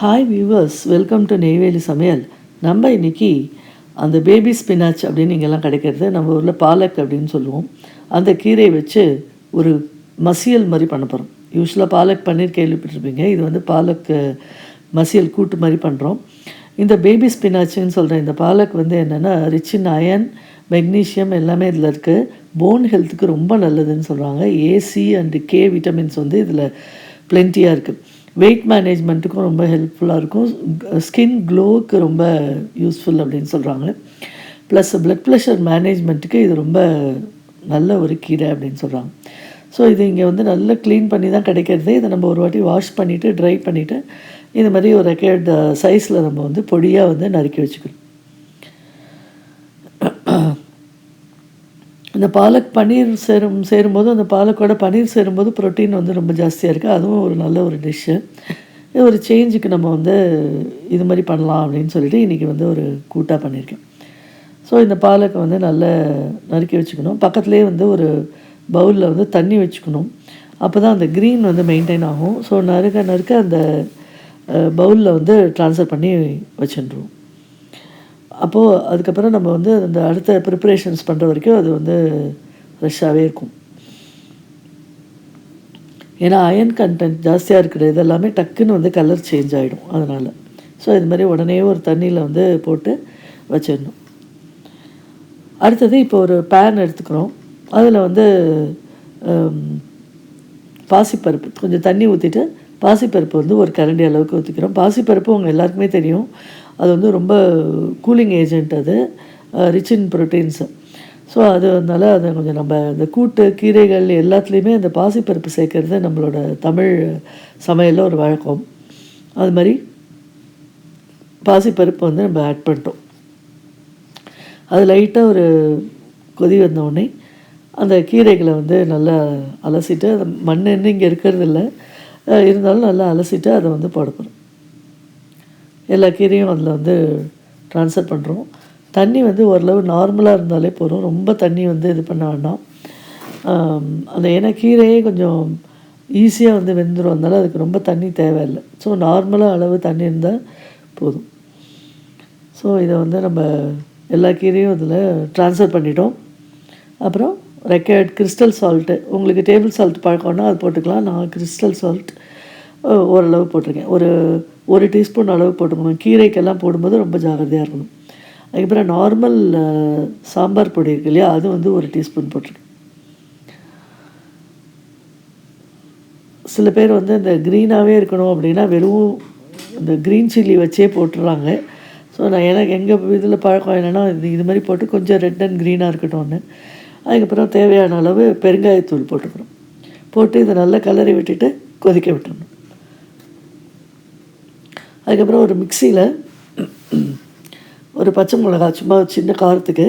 Hi viewers welcome to Neyveli சமையல் நம்ம இன்னைக்கு அந்த பேபி ஸ்பினாச் அப்படின்னு இங்கெல்லாம் கிடைக்கிறது நம்ம ஊரில் பாலக் அப்படின்னு சொல்லுவோம். அந்த கீரையை வச்சு ஒரு மசியல் மாதிரி பண்ண போகிறோம் யூஸ்வலாக பாலக் பன்னீர் கேள்விப்பட்டிருப்பீங்க. இது வந்து பாலக் மசியல் கூட்டு மாதிரி பண்ணுறோம் இந்த பேபி ஸ்பினாச்சுன்னு சொல்கிறேன் இந்த பாலக் வந்து என்னென்னா ரிச் இன் அயன் மெக்னீஷியம் எல்லாமே இதில் இருக்குது போன் ஹெல்த்துக்கு ரொம்ப நல்லதுன்னு சொல்கிறாங்க ஏசி அண்டு கே விட்டமின்ஸ் வந்து இதில் பிளென்ட்டியாக இருக்குது வெயிட் மேனேஜ்மெண்ட்டுக்கும் ரொம்ப ஹெல்ப்ஃபுல்லாக இருக்கும். ஸ்கின் க்ளோவுக்கு ரொம்ப யூஸ்ஃபுல் அப்படின்னு சொல்கிறாங்க ப்ளஸ் ப்ளட் ப்ரெஷர் மேனேஜ்மெண்ட்டுக்கு இது ரொம்ப நல்ல ஒரு கீரை அப்படின்னு சொல்கிறாங்க ஸோ இது இங்கே வந்து நல்லா க்ளீன் பண்ணி தான் கிடைக்கிறது. இதை நம்ம ஒரு வாட்டி வாஷ் பண்ணிவிட்டு ட்ரை பண்ணிவிட்டு இது மாதிரி ஒரு ரெக்கர்ட் சைஸில் நம்ம வந்து பொடியாக வந்து நறுக்கி வச்சுக்கணும். இந்த பாலக் பன்னீர் சேரும் சேரும்போது அந்த பாலக்கோட பன்னீர் சேரும்போது ப்ரோட்டீன் வந்து ரொம்ப ஜாஸ்தியாக இருக்குது அதுவும் ஒரு நல்ல ஒரு டிஷ்ஷு இது ஒரு சேஞ்சுக்கு நம்ம வந்து இது மாதிரி பண்ணலாம் அப்படின்னு சொல்லிட்டு இன்றைக்கி வந்து ஒரு கூட்டாக பண்ணியிருக்கேன் ஸோ இந்த பாலக்கை வந்து நல்லா நறுக்கி வச்சுக்கணும். பக்கத்துலேயே வந்து ஒரு பவுலில் வந்து தண்ணி வச்சுக்கணும். அப்போ தான் அந்த க்ரீன் வந்து மெயின்டைன் ஆகும். ஸோ நறுக்க நறுக்க அந்த பவுலில் வந்து ட்ரான்ஸ்ஃபர் பண்ணி வச்சுருவோம் அப்போது அதுக்கப்புறம் நம்ம வந்து அந்த அடுத்த ப்ரிப்பரேஷன்ஸ் பண்ணுற வரைக்கும் அது வந்து ஃப்ரெஷ்ஷாகவே இருக்கும். ஏன்னா அயன் கண்டென்ட் ஜாஸ்தியாக இருக்கிற இதெல்லாமே டக்குன்னு வந்து கலர் சேஞ்ச் ஆகிடும் அதனால். ஸோ இது மாதிரி உடனே ஒரு தண்ணியில் வந்து போட்டு வச்சிடணும். அடுத்தது இப்போ ஒரு பேன் எடுத்துக்கிறோம். அதில் வந்து பாசிப்பருப்பு கொஞ்சம் தண்ணி ஊற்றிட்டு பாசிப்பருப்பு வந்து ஒரு கரண்டி அளவுக்கு ஊற்றிக்கிறோம் பாசிப்பருப்பு உங்கள் எல்லாருக்குமே தெரியும். அது வந்து ரொம்ப கூலிங் ஏஜென்ட் அது. ரிச் இன் ப்ரோட்டீன்ஸு ஸோ அது அதனால் அதை கொஞ்சம் நம்ம இந்த கூட்டு கீரைகள் எல்லாத்துலேயுமே அந்த பாசிப்பருப்பு சேர்க்கறது நம்மளோட தமிழ் சமையலில் ஒரு வழக்கம். அது மாதிரி பாசிப்பருப்பு வந்து நம்ம ஆட் பண்ணிட்டோம். அது லைட்டாக ஒரு கொதி வந்த அந்த கீரைகளை வந்து நல்லா அலசிட்டு அந்த மண் என்ன இங்கே இருக்கிறது இல்லை. இருந்தாலும் நல்லா அலசிட்டு அதை வந்து படுக்கணும் எல்லா கீரையும் அதில் வந்து ட்ரான்ஸ்ஃபர் பண்ணுறோம் தண்ணி வந்து ஓரளவு நார்மலாக இருந்தாலே போதும். ரொம்ப தண்ணி வந்து இது பண்ண வேண்டாம். அந்த ஏன்னா கீரையே கொஞ்சம் ஈஸியாக வந்து வெந்துடும் அதனால அதுக்கு ரொம்ப தண்ணி தேவையில்லை. ஸோ நார்மலாக அளவு தண்ணி இருந்தால் போதும். ஸோ இதை வந்து நம்ம எல்லா கீரையும் இதில் ட்ரான்ஸ்ஃபர் பண்ணிட்டோம். அப்புறம் ரெக்கர்ட் கிறிஸ்டல் சால்ட்டு உங்களுக்கு டேபிள் சால்ட் பழக்கம்னா அது போட்டுக்கலாம். நான் கிறிஸ்டல் சால்ட் ஓரளவு போட்டிருக்கேன். ஒரு ஒரு டீஸ்பூன் அளவு போட்டுக்கணும். கீரைக்கெல்லாம் போடும்போது ரொம்ப ஜாகிரதையாக இருக்கணும். அதுக்கப்புறம் நார்மல் சாம்பார் பொடி இருக்கு இல்லையா? அது வந்து ஒரு டீஸ்பூன் போட்டிருக்கேன். சில பேர் வந்து இந்த க்ரீனாகவே இருக்கணும் அப்படின்னா வெறும் இந்த க்ரீன் சில்லி வச்சே போட்டுடுறாங்க ஸோ நான் எனக்கு எங்கள் இதில் பழக்கம் என்னென்னா இது இது மாதிரி போட்டு கொஞ்சம் ரெட் அண்ட் க்ரீனாக இருக்கட்டும்னு. அதுக்கப்புறம் தேவையான அளவு பெருங்காயத்தூள் போட்டுக்கிறோம் போட்டு இதை நல்லா கலரி விட்டுட்டு கொதிக்க விட்டுடணும் அதுக்கப்புறம் ஒரு மிக்சியில் ஒரு பச்சை மிளகா சும்மா ஒரு சின்ன காரத்துக்கு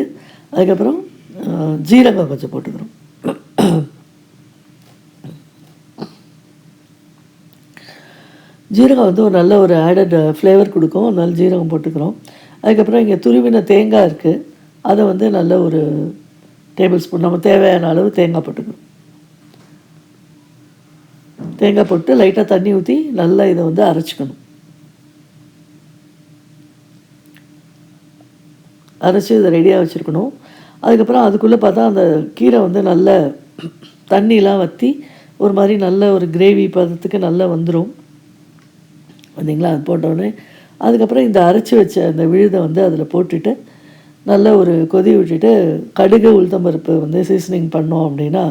அதுக்கப்புறம் ஜீரகம் கொஞ்சம் போட்டுக்கிறோம் ஜீரகம் வந்து ஒரு நல்ல ஒரு ஆடட் ஃப்ளேவர் கொடுக்கும். அதனால ஜீரகம் போட்டுக்கிறோம். அதுக்கப்புறம் இங்கே துருவின தேங்காய் இருக்குது அதை வந்து நல்ல ஒரு டேபிள் ஸ்பூன் நம்ம தேவையான அளவு தேங்காய் போட்டுக்கணும். தேங்காய் போட்டு லைட்டாக தண்ணி ஊற்றி நல்லா இதை வந்து அரைச்சிக்கணும். அரைச்சி இதை ரெடியாக வச்சுருக்கணும். அதுக்கப்புறம் அதுக்குள்ளே பார்த்தா அந்த கீரை வந்து நல்ல தண்ணிலாம் வற்றி ஒரு மாதிரி நல்ல ஒரு கிரேவி பதத்துக்கு நல்லா வந்துடும் வந்தீங்களா அது போட்டோடனே அதுக்கப்புறம் இந்த அரைச்சி வச்ச அந்த விழுதை வந்து அதில் போட்டுட்டு நல்ல ஒரு கொதி விட்டுட்டு கடுகு உளுத்தம்பருப்பு வந்து சீசனிங் பண்ணோம் அப்படின்னா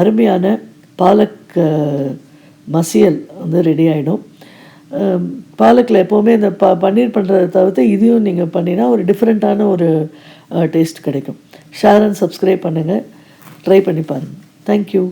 அருமையான பாலக் மசியல் வந்து ரெடி ஆகிடும் பாலக்கில் எப்போவுமே இந்த ப பன்னீர் பண்ணுறத தவிர்த்து இதையும் நீங்கள் பண்ணினா ஒரு டிஃப்ரெண்ட்டான ஒரு டேஸ்ட் கிடைக்கும். ஷேர் அண்ட் சப்ஸ்கிரைப் பண்ணுங்கள் ட்ரை பண்ணி பாருங்கள் தேங்க்யூ